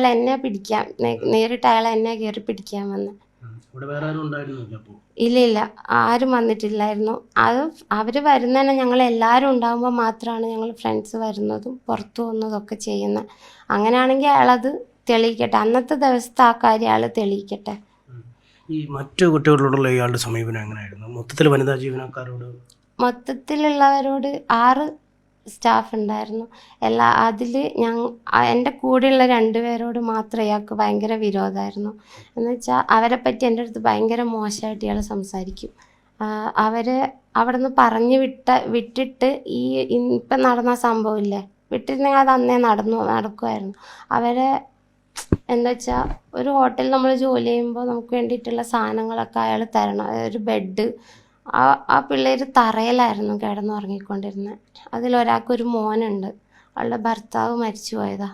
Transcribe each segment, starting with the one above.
അയാൾ എന്നെ പിടിക്കാൻ നേരിട്ട് അയാൾ എന്നെ കയറി പിടിക്കാൻ വന്ന്. ഇല്ല ഇല്ല. ആരും വന്നിട്ടില്ലായിരുന്നു. അത് അവർ വരുന്നതന്നെ ഞങ്ങൾ എല്ലാവരും ഉണ്ടാകുമ്പോൾ മാത്രമാണ് ഞങ്ങൾ ഫ്രണ്ട്സ് വരുന്നതും പുറത്തു പോകുന്നതും ഒക്കെ ചെയ്യുന്നത് അങ്ങനെയാണെങ്കിൽ അയാളത് തെളിയിക്കട്ടെ. അന്നത്തെ ദിവസത്തെ ആ കാര്യം അയാൾ തെളിയിക്കട്ടെ. ഈ മറ്റു കുട്ടികളോടുള്ള ഇയാളുടെ സമീപനം എങ്ങനെയായിരുന്നു മൊത്തത്തിൽ വനിതാ ജീവനക്കാരോട്? മൊത്തത്തിലുള്ളവരോട് ആറ് സ്റ്റാഫ് ഉണ്ടായിരുന്നു. എല്ലാ അതിൽ ഞങ്ങൾ എന്റെ കൂടെയുള്ള രണ്ടുപേരോട് മാത്രം ഇയാൾക്ക് ഭയങ്കര വിരോധമായിരുന്നു. എന്ന് വെച്ചാൽ അവരെ പറ്റി എന്റെ അടുത്ത് ഭയങ്കര മോശമായിട്ട് ഇയാൾ സംസാരിക്കും. അവർ അവിടെ നിന്ന് പറഞ്ഞു വിട്ട വിട്ടിട്ട് ഈ ഇപ്പം നടന്ന സംഭവമില്ലേ വിട്ടിരുന്നെങ്കിൽ അത് അന്നേ നടന്നു നടക്കുമായിരുന്നു. അവരെ എന്താ വെച്ചാൽ ഒരു ഹോട്ടലിൽ നമ്മൾ ജോലി ചെയ്യുമ്പോൾ നമുക്ക് വേണ്ടിയിട്ടുള്ള സാധനങ്ങളൊക്കെ അയാൾ തരണം. ഒരു ബെഡ് ആ ആ പിള്ളേർ തറയിലായിരുന്നു കിടന്നുറങ്ങിക്കൊണ്ടിരുന്നത് അതിലൊരാൾക്കൊരു മോനുണ്ട്. അവളുടെ ഭർത്താവ് മരിച്ചു പോയതാ.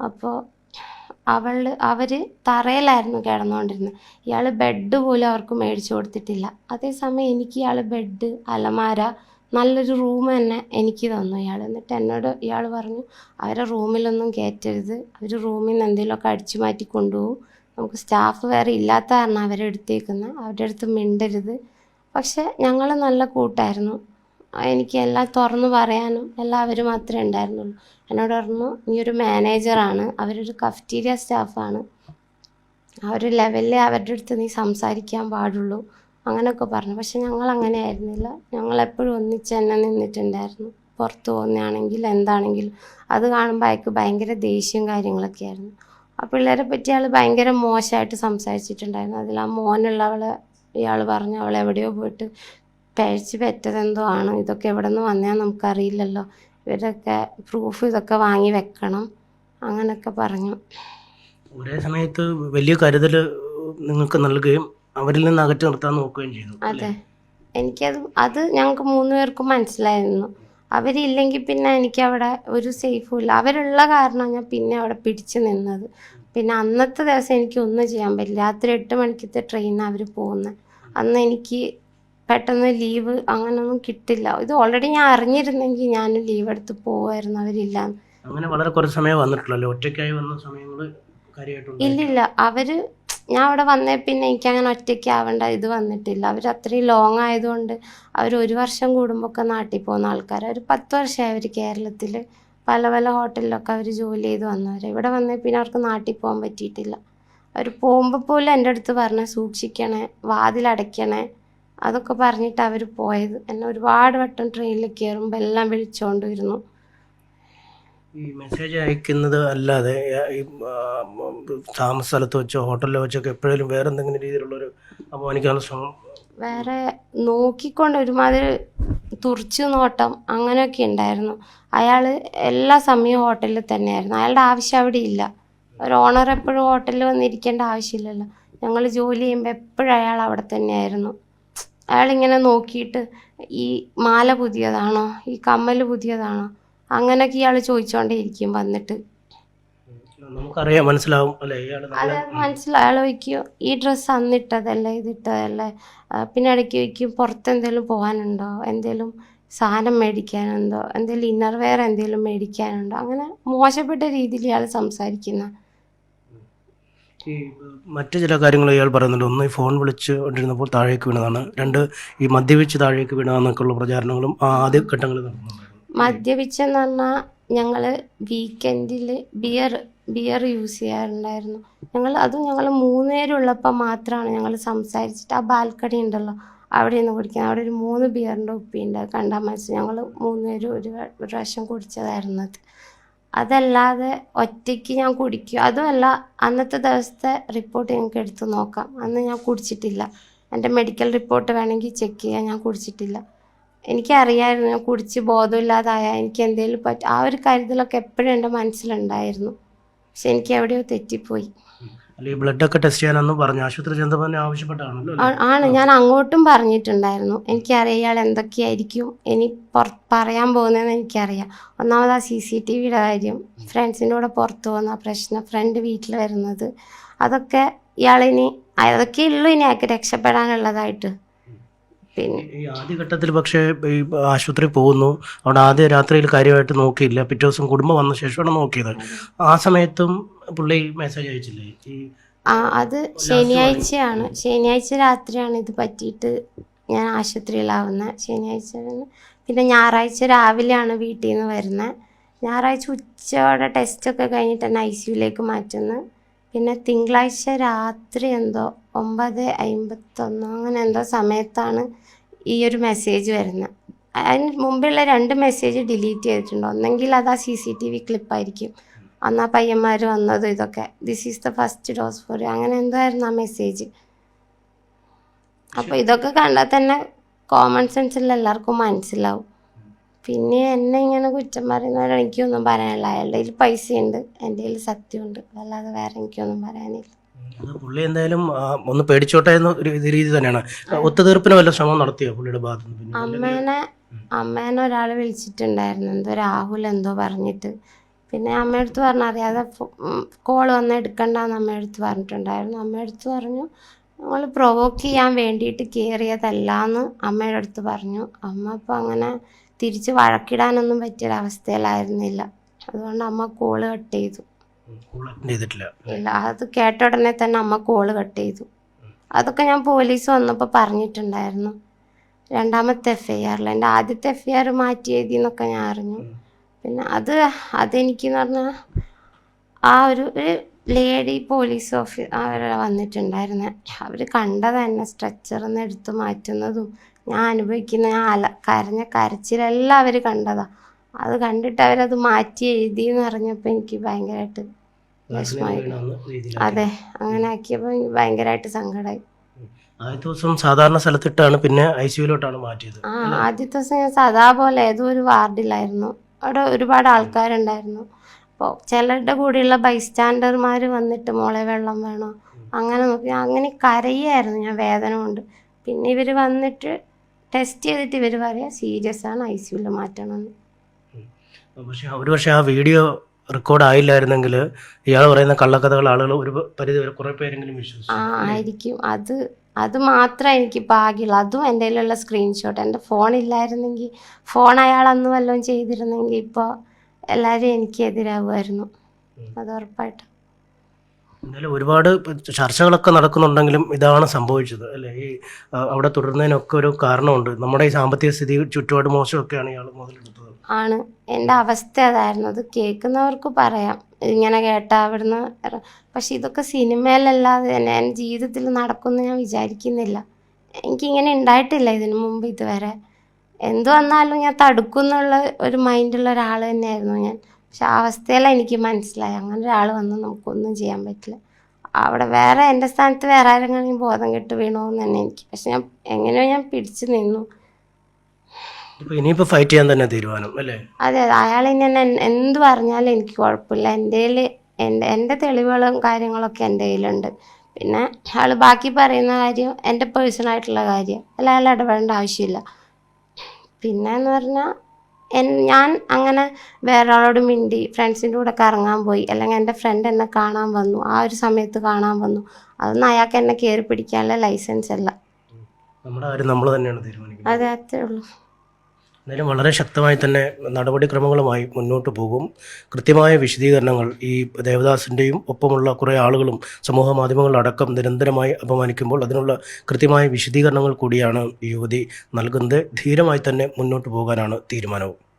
അപ്പോൾ അവൾ അവർ തറയിലായിരുന്നു കിടന്നുകൊണ്ടിരുന്നത് ഇയാൾ ബെഡ് പോലും അവർക്ക് മേടിച്ചു കൊടുത്തിട്ടില്ല. അതേസമയം എനിക്ക് ഇയാൾ ബെഡ് അലമാര നല്ലൊരു റൂം തന്നെ എനിക്ക് തന്നു ഇയാൾ എന്നിട്ട് എന്നോട് ഇയാൾ പറഞ്ഞു അവരെ റൂമിലൊന്നും കയറ്റരുത് അവർ റൂമിൽ നിന്ന് എന്തെങ്കിലുമൊക്കെ അടിച്ചു മാറ്റി കൊണ്ടുപോകും. നമുക്ക് സ്റ്റാഫ് വേറെ ഇല്ലാത്ത കാരണം അവരെ എടുത്തേക്കുന്നത് അവരുടെ അടുത്ത് മിണ്ടരുത്. പക്ഷെ ഞങ്ങൾ നല്ല കൂട്ടായിരുന്നു. എനിക്ക് എല്ലാം തുറന്നു പറയാനും എല്ലാവരും മാത്രമേ ഉണ്ടായിരുന്നുള്ളൂ. എന്നോട് പറഞ്ഞു നീ ഒരു മാനേജറാണ് അവരൊരു കഫ്റ്റീരിയ സ്റ്റാഫാണ്. ആ ഒരു ലെവലിൽ അവരുടെ അടുത്ത് നീ സംസാരിക്കാൻ പാടുള്ളൂ അങ്ങനെയൊക്കെ പറഞ്ഞു. പക്ഷെ ഞങ്ങൾ അങ്ങനെ ആയിരുന്നില്ല. ഞങ്ങൾ എപ്പോഴും ഒന്നിച്ച് തന്നെ നിന്നിട്ടുണ്ടായിരുന്നു. പുറത്ത് പോകുന്നതാണെങ്കിൽ എന്താണെങ്കിലും. അത് കാണുമ്പോൾ അയാൾക്ക് ഭയങ്കര ദേഷ്യവും കാര്യങ്ങളൊക്കെ ആയിരുന്നു ആ പിള്ളേരെ പറ്റി അയാൾ ഭയങ്കര മോശമായിട്ട് സംസാരിച്ചിട്ടുണ്ടായിരുന്നു. അതിൽ ആ മോനുള്ളവളെ ഇയാൾ പറഞ്ഞു അവൾ എവിടെയോ പോയിട്ട് പഴിച്ച് പെറ്റതെന്തോ ആണ്. ഇതൊക്കെ എവിടെ നിന്ന് വന്നാൽ നമുക്കറിയില്ലല്ലോ. ഇവരൊക്കെ പ്രൂഫ് ഇതൊക്കെ വാങ്ങി വെക്കണം. അങ്ങനെയൊക്കെ പറഞ്ഞു. ഒരേ സമയത്ത് വലിയ കരുതൽ നിങ്ങൾക്ക് നൽകുകയും അവരിൽ നിന്ന് അകറ്റി നിർത്താൻ നോക്കുകയും ചെയ്തു അതെ. എനിക്കത് അത് ഞങ്ങൾക്ക് മൂന്ന് പേർക്കും മനസ്സിലായിരുന്നു. അവരില്ലെങ്കിൽ പിന്നെ എനിക്ക് അവിടെ ഒരു സേഫും ഇല്ല. അവരുള്ള കാരണം ഞാൻ പിന്നെ അവിടെ പിടിച്ചു നിന്നത്. പിന്നെ അന്നത്തെ ദിവസം എനിക്ക് ഒന്നും ചെയ്യാൻ പറ്റില്ല. രാത്രി എട്ട് മണിക്കത്തെ ട്രെയിനാണ് അവർ പോകുന്നത് അന്ന് എനിക്ക് പെട്ടെന്ന് ലീവ് അങ്ങനൊന്നും കിട്ടില്ല. ഇത് ഓൾറെഡി ഞാൻ അറിഞ്ഞിരുന്നെങ്കിൽ ഞാൻ ലീവ് എടുത്ത് പോകുമായിരുന്നു അവരില്ല. അങ്ങനെ വളരെ കുറച്ച് സമയം വന്നിട്ടുള്ളല്ലോ ഒറ്റയ്ക്കായി വന്ന സമയങ്ങൾ ഇല്ലില്ല. അവർ ഞാൻ അവിടെ വന്നേ പിന്നെ എനിക്ക് അങ്ങനെ ഒറ്റയ്ക്ക് ആവേണ്ട ഇത് വന്നിട്ടില്ല. അവർ അത്രയും ലോങ് ആയതുകൊണ്ട് അവർ ഒരു വർഷം കൂടുമ്പോൾ ഒക്കെ നാട്ടിൽ പോകുന്ന ആൾക്കാർ ഒരു പത്ത് വർഷമായി അവർ കേരളത്തിൽ പല പല ഹോട്ടലിലൊക്കെ അവർ ജോലി ചെയ്ത് വന്നവർ ഇവിടെ വന്നേ പിന്നെ അവർക്ക് നാട്ടിൽ പോകാൻ പറ്റിയിട്ടില്ല. അവർ പോകുമ്പോൾ പോലും എന്റെ അടുത്ത് പറഞ്ഞ സൂക്ഷിക്കണേ വാതിലടയ്ക്കണേ അതൊക്കെ പറഞ്ഞിട്ട് അവർ പോയത്. എന്നെ ഒരുപാട് വട്ടം ട്രെയിനിൽ കയറുമ്പോൾ എല്ലാം വിളിച്ചുകൊണ്ട് വരുന്നു ഈ മെസ്സേജ് അയക്കുന്നത് അല്ലാതെ താമസ സ്ഥലത്ത് വെച്ചോ ഹോട്ടലിൽ വെച്ചൊക്കെ എപ്പോഴേലും വേറെ എന്തെങ്കിലും രീതിയിലുള്ളൊരു അപമാനിക്കാനുള്ള ശ്രമം വേറെ നോക്കിക്കൊണ്ട് ഒരുമാതിരി തുറച്ചു നോട്ടം അങ്ങനെയൊക്കെ ഉണ്ടായിരുന്നു. അയാൾ എല്ലാ സമയവും ഹോട്ടലിൽ തന്നെയായിരുന്നു. അയാളുടെ ആവശ്യം അവിടെ ഇല്ല. ഒരു ഓണർ എപ്പോഴും ഹോട്ടലിൽ വന്നിരിക്കേണ്ട ആവശ്യമില്ലല്ലോ. ഞങ്ങൾ ജോലി ചെയ്യുമ്പോൾ എപ്പോഴും അയാൾ അവിടെ തന്നെയായിരുന്നു. അയാളിങ്ങനെ നോക്കിയിട്ട് ഈ മാല പുതിയതാണോ? ഈ കമ്മൽ പുതിയതാണോ? അങ്ങനെയൊക്കെ ഇയാൾ ചോദിച്ചുകൊണ്ടേ ഇരിക്കും വന്നിട്ട്. നമുക്കറിയാം മനസ്സിലാവും അല്ലേ? അത് നല്ല മനസ്സിലായി അയാൾ ഈ ഡ്രസ്സ് അന്നിട്ടതല്ലേ ഇതിട്ടതല്ലേ? പിന്നെ ഇടയ്ക്ക് വയ്ക്കും പുറത്ത് എന്തെങ്കിലും പോകാനുണ്ടോ? എന്തെങ്കിലും സാധനം മേടിക്കാനുണ്ടോ? എന്തെങ്കിലും ഇന്നർ വെയർ എന്തെങ്കിലും മേടിക്കാനുണ്ടോ? അങ്ങനെ മോശപ്പെട്ട രീതിയിൽ ഇയാൾ സംസാരിക്കുന്ന. ഈ മറ്റു ചില കാര്യങ്ങൾ ഇയാൾ പറയുന്നുണ്ട്. ഒന്ന് ഈ ഫോൺ വിളിച്ച് കൊണ്ടിരുന്നപ്പോൾ താഴേക്ക് വീണതാണ്. രണ്ട് ഈ മദ്യപിച്ച് താഴേക്ക് വീണതെന്നൊക്കെയുള്ള പ്രചാരണങ്ങളും ആദ്യ ഘട്ടങ്ങളിൽ മദ്യപിച്ചെന്ന് പറഞ്ഞാൽ ഞങ്ങൾ വീക്കെൻഡിൽ ബിയർ ബിയർ യൂസ് ചെയ്യാറുണ്ടായിരുന്നു. ഞങ്ങൾ അതും ഞങ്ങൾ മൂന്നുപേരുള്ളപ്പോൾ മാത്രമാണ് ഞങ്ങൾ സംസാരിച്ചിട്ട് ആ ബാൽക്കണി ഉണ്ടല്ലോ അവിടെ നിന്ന് കുടിക്കുന്നത് അവിടെ ഒരു മൂന്ന് ബിയറിന്റെ ഉപ്പിയുണ്ട് കണ്ടാൽ മനസ്സിൽ ഞങ്ങൾ മൂന്നുപേരും ഒരു പ്രാവശ്യം കുടിച്ചതായിരുന്നു അത്. അതല്ലാതെ ഒറ്റയ്ക്ക് ഞാൻ കുടിക്കും അതുമല്ല അന്നത്തെ ദിവസത്തെ റിപ്പോർട്ട് ഞങ്ങൾക്ക് എടുത്ത് നോക്കാം. അന്ന് ഞാൻ കുടിച്ചിട്ടില്ല. എന്റെ മെഡിക്കൽ റിപ്പോർട്ട് വേണമെങ്കിൽ ചെക്ക് ചെയ്യാൻ ഞാൻ കുടിച്ചിട്ടില്ല. എനിക്കറിയായിരുന്നു ഞാൻ കുടിച്ച് ബോധമില്ലാതായ എനിക്ക് എന്തെങ്കിലും പറ്റ ആ ഒരു കരുതലൊക്കെ എപ്പോഴും എന്റെ മനസ്സിലുണ്ടായിരുന്നു. പക്ഷെ എനിക്ക് എവിടെയോ തെറ്റിപ്പോയി. ബ്ലഡ് ഒക്കെ ടെസ്റ്റ് ചെയ്യാനൊന്നും പറഞ്ഞു ആശുപത്രി ചെന്നപ്പോൾ ആവശ്യപ്പെട്ടാണല്ലോ ആ- ആണ്. ഞാൻ അങ്ങോട്ടും പറഞ്ഞിട്ടുണ്ടായിരുന്നു. എനിക്കറിയാം ഇയാൾ എന്തൊക്കെയായിരിക്കും. ഇനി പുറ പറയാൻ പോകുന്നതെന്ന് എനിക്കറിയാം. ഒന്നാമത് ആ സി സി ടി വിയുടെ കാര്യം ഫ്രണ്ട്സിന്റെ കൂടെ പുറത്ത് പോകുന്ന പ്രശ്നം ഫ്രണ്ട് വീട്ടിൽ വരുന്നത് അതൊക്കെ ഇയാളിനി അതൊക്കെ ഉള്ളൂ ഇനി അയാൾക്ക് രക്ഷപ്പെടാനുള്ളതായിട്ട്. പിന്നെ ഈ ആദ്യഘട്ടത്തിൽ പക്ഷേ ഈ ആശുപത്രി പോകുന്നു. അവിടെ ആദ്യ രാത്രിയിൽ കാര്യമായിട്ട് നോക്കിയില്ല. പിറ്റേ ദിവസം കുടുംബം വന്ന ശേഷമാണ് നോക്കിയത്. ആ സമയത്തും പുള്ളി മെസ്സേജ് അയച്ചില്ലേ? ഈ ആ അത് ശനിയാഴ്ചയാണ്. ശനിയാഴ്ച രാത്രിയാണ് ഇത് പറ്റിയിട്ട് ഞാൻ ആശുപത്രിയിലാവുന്നത് ശനിയാഴ്ച പിന്നെ ഞായറാഴ്ച രാവിലെയാണ് വീട്ടിൽ നിന്ന് വരുന്നത് ഞായറാഴ്ച ഉച്ചയോടെ ടെസ്റ്റൊക്കെ കഴിഞ്ഞിട്ട് തന്നെ ഐ സിയുലേക്ക് മാറ്റുന്നു. പിന്നെ തിങ്കളാഴ്ച രാത്രി എന്തോ ഒമ്പത് അമ്പത്തൊന്നോ അങ്ങനെ എന്തോ സമയത്താണ് ഈ ഒരു മെസ്സേജ് വരുന്നത് അതിന് മുമ്പുള്ള രണ്ട് മെസ്സേജ് ഡിലീറ്റ് ചെയ്തിട്ടുണ്ട്. ഒന്നെങ്കിൽ അത് ആ സി സി ടി വി ക്ലിപ്പായിരിക്കും അന്ന് ആ പയ്യന്മാർ വന്നത് ഇതൊക്കെ. This is the first dose for അങ്ങനെ എന്തായിരുന്നു ആ മെസ്സേജ് അപ്പോൾ ഇതൊക്കെ കണ്ടാൽ തന്നെ കോമൺ സെൻസിൽ എല്ലാവർക്കും മനസ്സിലാവും. പിന്നെ എന്നെ ഇങ്ങനെ കുറ്റം പറയുന്നവരെ എനിക്കൊന്നും പറയാനില്ല. അയാളുടെ കയ്യിൽ പൈസയുണ്ട്. എന്റെ കയ്യിൽ സത്യമുണ്ട്. അല്ലാതെ വേറെ എനിക്കൊന്നും പറയാനില്ല. അത് പുള്ളി എന്തായാലും ആ, ഒന്ന് പേടിച്ചോട്ടെ എന്ന ഒരു ഇത് രീതി തന്നെയാണ്. ഒത്തുതീർപ്പിന് വല്ല ശ്രമം നടത്തിയോ പുള്ളിയുടെ ഭാഗത്ത് നിന്ന്? പിന്നെ അമ്മേനെ അമ്മേനെ ഒരാൾ വിളിച്ചിട്ടുണ്ടായിരുന്നു. എന്തോ രാഹുൽ എന്തോ പറഞ്ഞിട്ട്. പിന്നെ അമ്മയടുത്ത് പറഞ്ഞു അറിയാതെ കോൾ വന്ന് എടുക്കണ്ടെന്ന് അമ്മയടുത്ത് പറഞ്ഞിട്ടുണ്ടായിരുന്നു. അമ്മയടുത്ത് പറഞ്ഞു നമ്മൾ പ്രൊവോക്ക് ചെയ്യാൻ വേണ്ടിയിട്ട് കയറിയതല്ല എന്ന് അമ്മയുടെ അടുത്ത് പറഞ്ഞു. അമ്മ അപ്പോൾ അങ്ങനെ തിരിച്ച് വഴക്കിടാനൊന്നും പറ്റിയൊരവസ്ഥയിലായിരുന്നില്ല അതുകൊണ്ട് അമ്മ കോൾ കട്ട് ചെയ്തു. ഇല്ല അത് കേട്ട ഉടനെ തന്നെ അമ്മ കോൾ കട്ട് ചെയ്തു. അതൊക്കെ ഞാൻ പോലീസ് വന്നപ്പോൾ പറഞ്ഞിട്ടുണ്ടായിരുന്നു. രണ്ടാമത്തെ എഫ് ഐ ആറിൽ എന്റെ ആദ്യത്തെ എഫ് ഐ ആർ മാറ്റി എഴുതി എന്നൊക്കെ ഞാൻ അറിഞ്ഞു. പിന്നെ അത് അതെനിക്കെന്ന് പറഞ്ഞാൽ ആ ഒരു ഒരു ലേഡി പോലീസ് ഓഫീസ് അവർ വന്നിട്ടുണ്ടായിരുന്നു. അവർ കണ്ടത് തന്നെ സ്ട്രെച്ചറിൽ നിന്ന് എടുത്ത് മാറ്റുന്നതും ഞാൻ അനുഭവിക്കുന്ന അല കരഞ്ഞ കരച്ചിലെല്ലാം അവർ കണ്ടതാ. അത് കണ്ടിട്ട് അവരത് മാറ്റി എഴുതി എന്ന് പറഞ്ഞപ്പോൾ എനിക്ക് ഭയങ്കരമായിട്ട് വിഷമമായി. അതെ അങ്ങനെ ആക്കിയപ്പോൾ എനിക്ക് ഭയങ്കരമായിട്ട് സങ്കടമായി ആദ്യത്തെ ദിവസം സാധാരണ സ്ഥലത്തിട്ടാണ് പിന്നെ ഐ സിയുലോട്ടാണ് മാറ്റിയത് ആ ആദ്യത്തെ ദിവസം ഞാൻ സദാ പോലെ ഏതോ ഒരു വാർഡിലായിരുന്നു. അവിടെ ഒരുപാട് ആൾക്കാരുണ്ടായിരുന്നു. അപ്പോൾ ചിലരുടെ കൂടെയുള്ള ബൈസ്റ്റാൻഡർമാർ വന്നിട്ട് മോളെ വെള്ളം വേണോ? അങ്ങനെ നോക്കി. അങ്ങനെ കരയായിരുന്നു. ഞാൻ വേദന കൊണ്ട്. പിന്നെ ഇവർ വന്നിട്ട് ടെസ്റ്റ് ചെയ്തിട്ട് ഇവർ പറയാം സീരിയസ് ആണ്. ഐ സിയുവിൽ മാറ്റണമെന്ന് പക്ഷേ ഒരു പക്ഷേ ആ വീഡിയോ റെക്കോർഡ് ആയില്ലായിരുന്നെങ്കിൽ ഇയാൾ പറയുന്ന കള്ളക്കഥകൾ ആളുകൾ ഒരു പരിധി വരെ കുറേ പേരെങ്കിലും വിശ്വസിച്ചു. ആ ആയിരിക്കും. അത് അത് മാത്രമേ എനിക്ക് ഭാഗ്യമുള്ളൂ. അതും എന്റെ കയ്യിലുള്ള സ്ക്രീൻഷോട്ട് എന്റെ ഫോൺ ഇല്ലായിരുന്നെങ്കിൽ ഫോൺ അയാൾ അന്ന് വല്ലതും ചെയ്തിരുന്നെങ്കിൽ ഇപ്പോൾ എല്ലാവരും എനിക്ക് എതിരാകുമായിരുന്നു അത് ഉറപ്പായിട്ടും. എന്തായാലും ഒരുപാട് ചർച്ചകളൊക്കെ നടക്കുന്നുണ്ടെങ്കിലും ഇതാണ് സംഭവിച്ചത് അല്ലേ? ഈ അവിടെ തുടരുന്നതിനൊക്കെ ഒരു കാരണമുണ്ട്. നമ്മുടെ ഈ സാമ്പത്തിക സ്ഥിതി ചുറ്റുപാട് മോശമൊക്കെയാണ് ഇയാൾ മുതലെടുത്തത്. ആണ്. എന്റെ അവസ്ഥ അതായിരുന്നു. അത് കേൾക്കുന്നവർക്ക് പറയാം. ഇങ്ങനെ കേട്ടാ അവിടുന്ന് പക്ഷെ ഇതൊക്കെ സിനിമയിലല്ലാതെ തന്നെ എന്റെ ജീവിതത്തിൽ നടക്കുമെന്ന് ഞാൻ വിചാരിക്കുന്നില്ല. എനിക്കിങ്ങനെ ഉണ്ടായിട്ടില്ല ഇതിനു മുമ്പ് ഇതുവരെ. എന്ത് വന്നാലും ഞാൻ തടുക്കുന്നുള്ള ഒരു മൈൻഡുള്ള ഒരാൾ തന്നെയായിരുന്നു ഞാൻ. പക്ഷെ ആ അവസ്ഥയിലാണ് എനിക്ക് മനസ്സിലായി അങ്ങനെ ഒരാൾ വന്ന് നമുക്കൊന്നും ചെയ്യാൻ പറ്റില്ല. അവിടെ വേറെ എന്റെ സ്ഥാനത്ത് വേറെ ആരെങ്കിലും ബോധം കെട്ട് വീണോന്ന് തന്നെ എനിക്ക്. പക്ഷെ ഞാൻ എങ്ങനെയോ ഞാൻ പിടിച്ചു നിന്നു. ഇനിയിപ്പോ ഫൈറ്റ് ചെയ്യാൻ തന്നെ തീരുമാനം അല്ലേ? അതെ അതെ. അയാൾ ഇനി എന്നെ എന്ത് എന്ത് പറഞ്ഞാലും എനിക്ക് കുഴപ്പമില്ല. എന്റെ എന്റെ എന്റെ തെളിവുകളും കാര്യങ്ങളൊക്കെ എന്റെ കയ്യിലുണ്ട്. പിന്നെ അയാൾ ബാക്കി പറയുന്ന കാര്യം എന്റെ പേഴ്സണായിട്ടുള്ള കാര്യം. അല്ല അയാൾ ഇടപെടേണ്ട ആവശ്യമില്ല. പിന്നെ എന്ന് പറഞ്ഞാൽ എൻ ഞാൻ അങ്ങനെ വേറെ ആളോട് മിണ്ടി ഫ്രണ്ട്സിന്റെ കൂടെ കറങ്ങാൻ പോയി. അല്ലെങ്കിൽ എന്റെ ഫ്രണ്ട് എന്നെ കാണാൻ വന്നു. ആ ഒരു സമയത്ത് കാണാൻ വന്നു. അതൊന്നും അയാൾക്ക് എന്നെ കയറി പിടിക്കാനുള്ള ലൈസൻസ് അല്ല. അതെ അത്രേ ഉള്ളൂ. എന്തായാലും വളരെ ശക്തമായി തന്നെ നടപടിക്രമങ്ങളുമായി മുന്നോട്ട് പോകും. കൃത്യമായ വിശദീകരണങ്ങൾ ഈ ദേവദാസിന്റെയും ഒപ്പമുള്ള കുറേ ആളുകളും സമൂഹ മാധ്യമങ്ങളടക്കം നിരന്തരമായി അപമാനിക്കുമ്പോൾ അതിനുള്ള കൃത്യമായ വിശദീകരണങ്ങൾ കൂടിയാണ് യുവതി നൽകുന്നത്. ധീരമായി തന്നെ മുന്നോട്ട് പോകാനാണ് തീരുമാനവും.